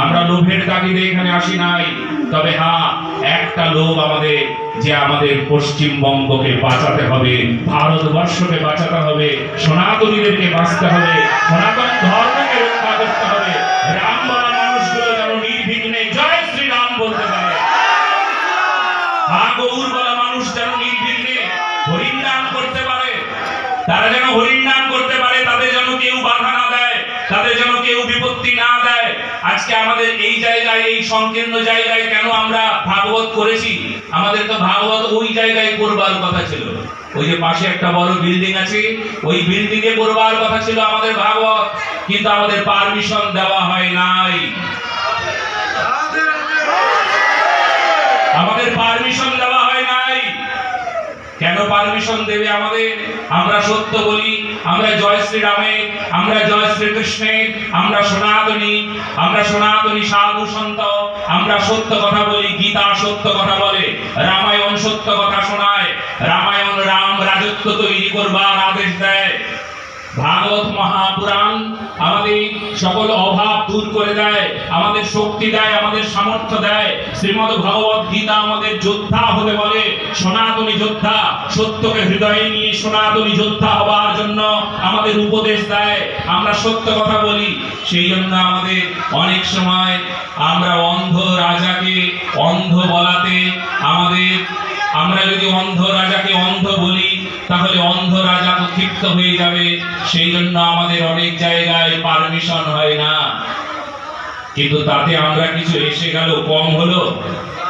আমরা লোভের তাগিদে এখানে আসি নাই। তবে হ্যাঁ একটা লোভ আমাদের, যে আমাদের পশ্চিমবঙ্গকে বাঁচাতে হবে, ভারতবর্ষকে বাঁচাতে হবে, সনাতনীদেরকে বাঁচতে হবে, সনাতন ধর্মকে রক্ষা করতে হবে। নির্বিঘ্নে জয় বলতে পারে। হা বলা মানুষ নির্বিঘ্নে করতে পারে। তারা যেন হরিণ নাম করতে পারে, তাদের যেন কেউ বাধা না দেয়। তাদের যেন কেউ বিপত্তি না দেয়। আজকে আমাদের এই জায়গায় এই সংকীর্ণ জায়গায় কেন আমরা ভাগবত করেছি? আমাদের তো ভাগবত ওই জায়গায় করবার কথা ছিল। ওই যে পাশে একটা বড় বিল্ডিং আছে ওই বিল্ডিং এ করবার কথা ছিল আমাদের ভাগবত কিন্তু আমাদের পারমিশন দেওয়া হয় নাই। আমাদের পারমিশন দেওয়া কেন পারমিশন দেবে আমাদের? আমরা সত্য বলি, আমরা জয় শ্রীরামে, আমরা জয় শ্রীকৃষ্ণে, আমরা সনাতনী আমরা সনাতনী সাধু সন্ত, আমরা সত্য কথা বলি, গীতা সত্য কথা বলে, রামায়ণ সত্য কথা শোনায়, রামায়ণ রাম রাজত্ব তৈরি করবার আদেশ দেয়। ভাগবত মহাপুরাণ আমাদের সকল অভাব দূর করে দেয়, আমাদের শক্তি দেয়, আমাদের সামর্থ্য দেয়। শ্রীমদ ভগবত গীতা আমাদের যোদ্ধা হতে বলে। সনাতনী যোদ্ধা, সত্যকে হৃদয়ে নিয়ে সনাতনী যোদ্ধা হবার জন্য আমাদের উপদেশ দেয়। আমরা সত্য কথা বলি, সেই জন্য আমাদের অনেক সময় আমরা অন্ধ রাজাকে অন্ধ বলাতে আমাদের, আমরা যদি অন্ধ রাজাকে অন্ধ বলি, তাহলে অন্ধ রাজা তো ক্ষিপ্ত হয়ে যাবে। সেই জন্য আমাদের অনেক জায়গায় পারমিশন হয় না। কিন্তু তাতে আমরা কিছু এসে গেল, কম হলো,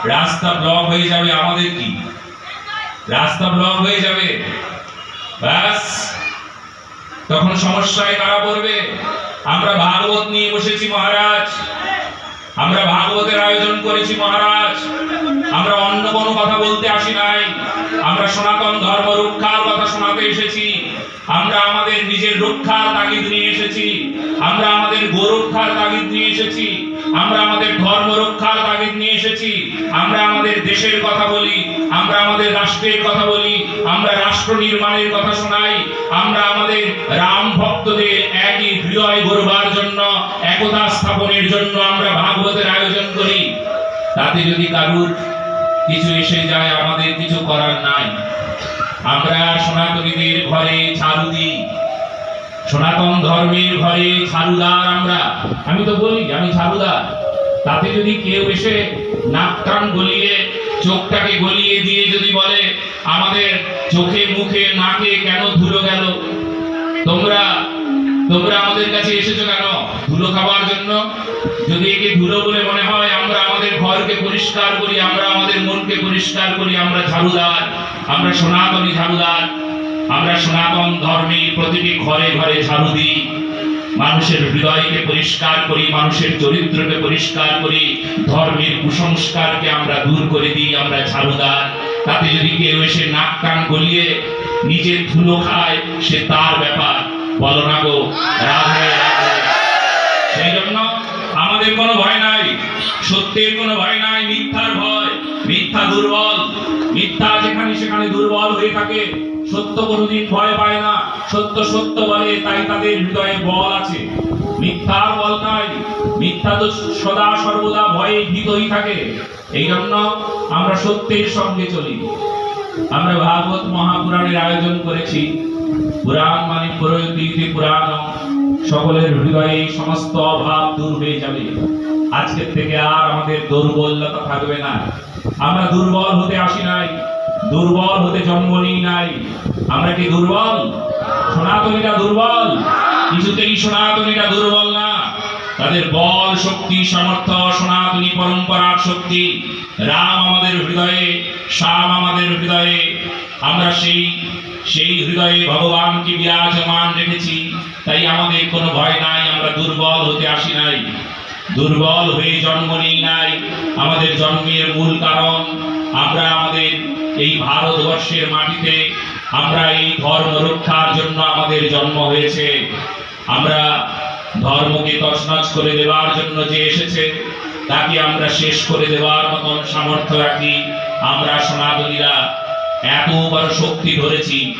রাস্তা ব্লক হয়ে যাবে আমাদের কি? রাস্তা ব্লক হয়ে যাবে। ব্যাস। তখন সমস্যায় তারা পড়বে। আমরা ভাগবত নিয়ে বসেছি মহারাজ। আমরা ভাগবতের আয়োজন করেছি মহারাজ। আমরা অন্য কোনো কথা বলতে আসি নাই। আমরা সনাতন ধর্ম রক্ষার কথা শোনাতে এসেছি। আমরা আমাদের নিজের রক্ষার তাগিদ নিয়ে এসেছি। আমরা আমাদের গোরক্ষার তাগিদ নিয়ে এসেছি। আমরা আমাদের ধর্ম রক্ষার তাগিদ নিয়ে এসেছি। আমরা আমাদের দেশের কথা বলি, আমরা আমাদের রাষ্ট্রের কথা বলি, আমরা রাষ্ট্র নির্মাণের কথা শোনাই। আমরা আমাদের রাম ভক্তদের একই হৃদয় গড়বার জন্য, একতা স্থাপনের জন্য আমরা ভাগবতের আয়োজন করি। তাতে যদি কারুর কিছু এসে যায়, আমাদের কিছু করার নাই। আমরা সনাতনীদের ঘরে ঝাড়ু দিই। সনাতন ধর্মের ঘরে ঝাড়ুদার আমরা। আমি তো বলি, আমি ঝাড়ুদার। তাতে যদি কেউ এসে নাক কান গলিয়ে, চোখটাকে গলিয়ে দিয়ে যদি বলে, আমাদের চোখে, মুখে, নাকে কেন ধুলো গেল? তোমরা তোমরা আমাদের কাছে এসেছ কেন? ধুলো খাবার জন্য? যদি একে ধুলো বলে মনে হয়, আমরা আমাদের ঘরকে পরিষ্কার করি, আমরা আমাদের মনকে পরিষ্কার করি, আমরা ঝাড়ুদার, আমরা সনাতনী ঝাড়ুদার, আমরা সনাতন ধর্মের প্রতিটি ঘরে ঘরে ঝাড়ু দিই। মানুষের হৃদয়কে পরিষ্কার করি, মানুষের চরিত্রকে পরিষ্কার করি, ধর্মের কুসংস্কারকে আমরা দূর করে দিই, আমরা ঝাড়ুদার। তাতে যদি কেউ এসে নাক কান গলিয়ে নিজের ধুলো খায়, সে তার ব্যাপার। বলো না গো, রাধে রাধে। সেই জন্য আমাদের কোনো ভয় নাই, সত্যের কোনো ভয় নাই, মিথ্যার ভয়, মিথ্যা দুর্বল, মিথ্যা যেখানে সেখানে দুর্বল হয়ে থাকে, সত্য কোনোদিন ভয় পায় না, সত্য সত্য বলে, তাই তাদের হৃদয়ে বল আছে। মিথ্যার বল নাই, মিথ্যা তো সদা সর্বদা ভয়ে ভীতই থাকে। এই জন্য আমরা সত্যের সঙ্গে চলি। আমরা ভাগবত মহাপুরাণের আয়োজন করেছি। পুরাণ মানে প্রয়োগীতি পুরাণ সকলের হৃদয়ে সমস্ত অভাব দূর হয়ে যাবে। আজকের থেকে আর আমাদের দুর্বলতা থাকবে না। আমরা দুর্বল হতে আসি নাই, দুর্বল হতে জন্ম নিই নাই। আমরা কি দুর্বল? সনাতনীরা দুর্বল? কিছুতেই সনাতনীরা দুর্বল না। তাদের বল শক্তি, সামর্থ্য, সনাতনী পরম্পরার শক্তি, রাম আমাদের হৃদয়ে, শ্যাম আমাদের হৃদয়ে। আমরা সেই সেই হৃদয়ে ভগবানকে বিরাজমান রেখেছি। তাই আমাদের কোনো ভয় নাই, আমরা দুর্বল হতে আসি নাই। দুর্বল হয়ে জন্ম নেই নাই। আমাদের জন্মের মূল কারণ, আমরা আমাদের এই ভারতবর্ষের মাটিতে, আমরা এই ধর্ম রক্ষার জন্য আমাদের জন্ম হয়েছে। আমরা ধর্মকে তছনছ করে দেওয়ার জন্য যে এসেছে, তাকে আমরা শেষ করে দেওয়ার মতন সামর্থ্য রাখি। আমরা সনাতনীরা এত বড় শক্তি ধরেছি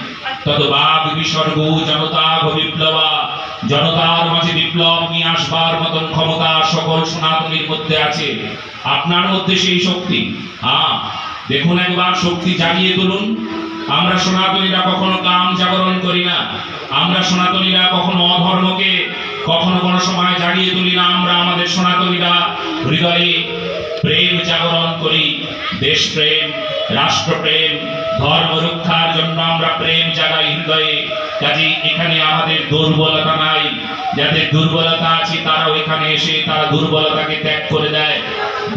তত বাদ বিসর্গ জনতা বিপ্লবা। জনতার মাঝে বিপ্লব নিয়ে আসবার মতন ক্ষমতা সকল সনাতনীর মধ্যে আছে। আপনার মধ্যে সেই শক্তি। হ্যাঁ দেখুন একবার শক্তি জাগিয়ে তুলুন। আমরা সনাতনীরা কখনো কাম জাগরণ করি না। আমরা সনাতনীরা কখনো অধর্মকে কখনো কোনো সময় জাগিয়ে তুলি না। আমরা আমাদের সনাতনীরা হৃদয়ে প্রেম জাগরণ করি। দেশপ্রেম রাষ্ট্রপ্রেম, ধর্ম রক্ষার জন্য আমরা প্রেম জাগাই হৃদয়ে। কাজে এখানে আমাদের দুর্বলতা নাই। যাদের দুর্বলতা আছে, তারাও এখানে এসে তারা দুর্বলতাকে ত্যাগ করে দেয়।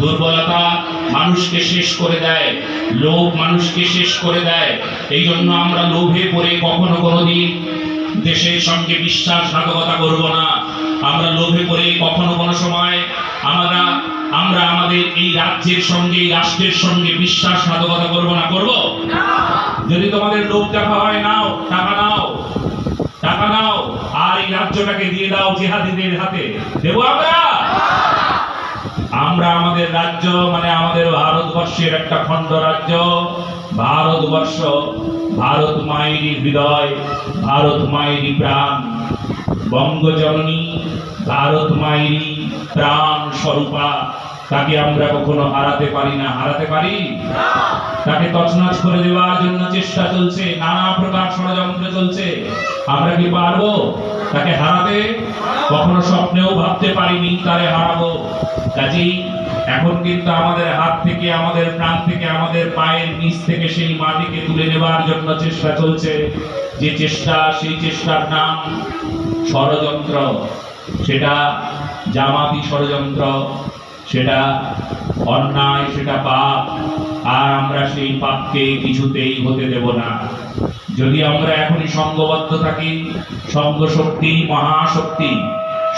দুর্বলতা মানুষকে শেষ করে দেয়। লোভ মানুষকে শেষ করে দেয়। এই জন্য আমরা লোভে পড়ে কখনো কোনোদিন দেশের সঙ্গে বিশ্বাসঘাতকতা করব না। আমরা লোভে পড়ে কখনো কোনো সময় আমরা আমরা আমাদের এই রাজ্যের সঙ্গে, এই রাষ্ট্রের সঙ্গে বিশ্বাসঘাতকতা করব না, করব? যদি তোমাদের লোভ দেখা হয়, নাও, টাকা নাও টাকা নাও, আর এই রাজ্যটাকে দিয়ে দাও জিহাদিদের হাতে। দেবো আমরা? আমরা আমাদের রাজ্য মানে আমাদের ভারতবর্ষের একটা খণ্ড রাজ্য। ভারতবর্ষ, ভারত মায়েরই হৃদয়, ভারত মায়েরই প্রাণ। বঙ্গজননী, ভারত মায়েরই প্রাণ স্বরূপা, তাকে আমরা কখনো হারাতে পারি না। হারাতে পারি? তাকে তছনছ করে দেওয়ার জন্য চেষ্টা চলছে, নানা প্রকার ষড়যন্ত্র চলছে। আমরা কি পারব তাকে হারাতে? কখনো স্বপ্নেও ভাবতে পারিনি তারে হারাবো। কাজেই এখন কিন্তু আমাদের হাত থেকে, আমাদের প্রাণ থেকে, আমাদের পায়ের নিচ থেকে সেই মাটিকে তুলে নেবার জন্য চেষ্টা চলছে। যে চেষ্টা, সেই চেষ্টার নাম ষড়যন্ত্র। সেটা জামাতি ষড়যন্ত্র, সেটা অন্যায়, সেটা পাপ, আর আমরা সেই পাপকে কিছুতেই হতে দেব না। যদি আমরা এখনই সঙ্গবদ্ধ থাকি সঙ্গ শক্তি মহাশক্তি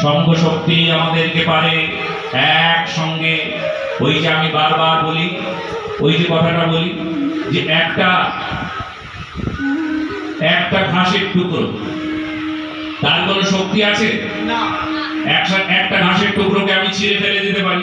সঙ্গ শক্তি আমাদেরকে পারে একসঙ্গে। ওই যে আমি বারবার বলি, ওই যে কথাটা বলি, যে একটা একটা ঘাসের টুকরো, তার কোনো শক্তি আছে? একটা একটা ঘাসের টুকরোকে আমি ছিঁড়ে ফেলে দিতে পারি।